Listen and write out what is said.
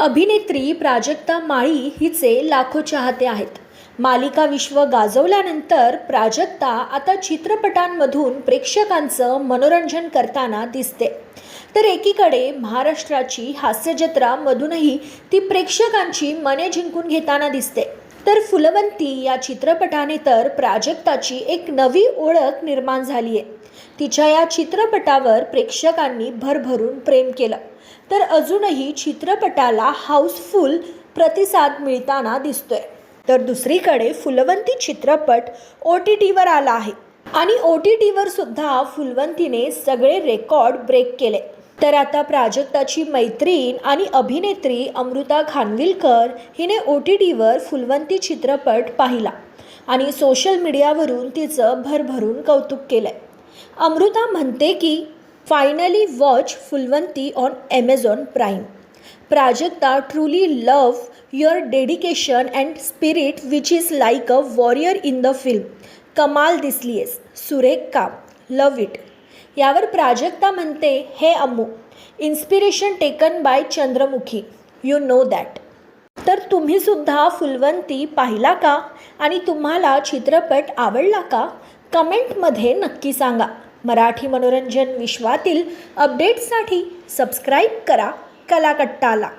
अभिनेत्री प्राजक्ता माळी हिचे लाखो चाहते आहेत. मालिका विश्व गाजवल्यानंतर प्राजक्ता आता चित्रपटांमधून प्रेक्षकांचं मनोरंजन करताना दिसते. तर एकीकडे महाराष्ट्राची हास्यजत्रा मधूनही ती प्रेक्षकांची मने जिंकून घेताना दिसते. तर फुलवंती या चित्रपटाने तर प्राजक्ताची एक नवी ओळख निर्माण झाली आहे तिच्या या चित्रपटावर प्रेक्षकांनी भरभरून प्रेम केलं. तर अजूनही चित्रपटाला हाऊसफुल प्रतिसाद मिळताना दिसतोय. तर दुसरीकडे फुलवंती चित्रपट ओ टी टीवर आला आहे. आणि ओ टी टीवर सुद्धा फुलवंतीने सगळे रेकॉर्ड ब्रेक केले. तर आता प्राजक्ताची मैत्रीण आणि अभिनेत्री अमृता खानविलकर हिने ओ टी टीवर फुलवंती चित्रपट पाहिला. आणि सोशल मीडियावरून तिचं भरभरून कौतुक केलंय. अमृता म्हणते की finally watch Phulwanti on Amazon Prime Prajakta truly love your dedication and spirit which is like a warrior in the film कमाल दिसलीयस. सुरेख काम. लव इट यावर प्राजक्ता म्हणते हे Ammu inspiration taken by Chandramukhi. You know that तर तुम्हीसुद्धा फुलवंती पाहिला का? आणि तुम्हाला चित्रपट आवडला का? कमेंटमध्ये नक्की सांगा. मराठी मनोरंजन विश्वातील अपडेट्ससाठी सबस्क्राईब करा कलाकट्टाला.